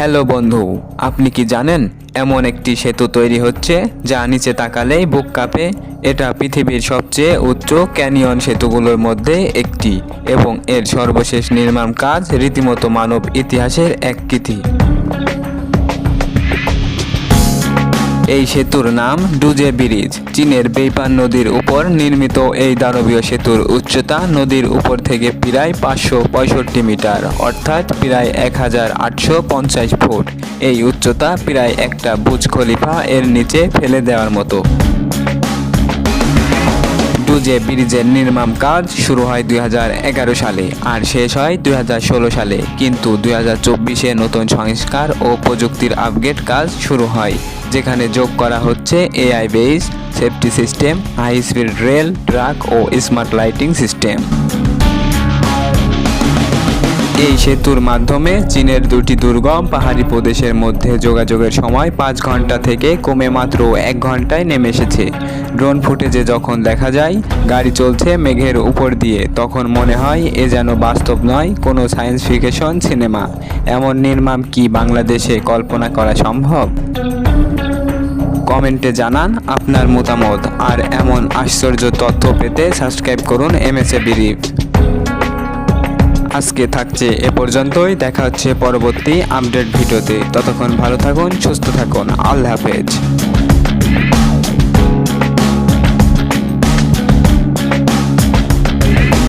Hello বন্ধু, আপনি কি জানেন এমন একটি সেতু তৈরি হচ্ছে যা নিচে তাকালেই বুক কাঁপে? এটা পৃথিবীর সবচেয়ে উচ্চ ক্যানিয়ন সেতুগুলোর মধ্যে একটি এবং এর সর্বশেষ নির্মাণ কাজ রীতিমতো মানব ইতিহাসের এক কৃতি এই সেতুর নাম ডুজে ব্রিজ। চীনের বেইপান নদীর উপর নির্মিত এই দানবীয় সেতুর উচ্চতা নদীর উপর থেকে প্রায় পাঁচশো পঁয়ষট্টি মিটার, অর্থাৎ প্রায় এক হাজার আটশো পঞ্চাশ ফুট। এই উচ্চতা প্রায় একটা বুজ খলিফা এর নিচে ফেলে দেওয়ার মতো। ডুজে ব্রিজের নির্মাণ কাজ শুরু হয় দুই হাজার এগারো সালে আর শেষ হয় দুই হাজার ষোলো সালে। কিন্তু দুই হাজার নতুন সংস্কার ও প্রযুক্তির আপগ্রেড কাজ শুরু হয়। যেখানে যোগ করা হচ্ছে AI base safety system high speed rail track ও স্মার্ট লাইটিং সিস্টেম এই সেতুর মাধ্যমে চীনের দুটি দুর্গম পাহাড়ি প্রদেশের মধ্যে যোগাযোগের সময় পাঁচ ঘণ্টা থেকে কমে মাত্র এক ঘন্টায় নেমে এসেছে। ড্রোন ফুটেজে যখন দেখা যায়, গাড়ি চলছে মেঘের উপর দিয়ে, তখন মনে হয় এ যেন বাস্তব নয়, কোনো সায়েন্স ফিকশন সিনেমা এমন নির্মাণ কি বাংলাদেশে কল্পনা করা সম্ভব? কমেন্টে জানান আপনার মতামত। আর এমন আশ্চর্য তথ্য পেতে সাবস্ক্রাইব করুন এম এস এ আজকে থাকছে এ পর্যন্তই, দেখা হচ্ছে পরবর্তী আপডেট ভিডিওতে। ততক্ষণ ভালো থাকুন, সুস্থ থাকুন। আল্লাহ হাফেজ।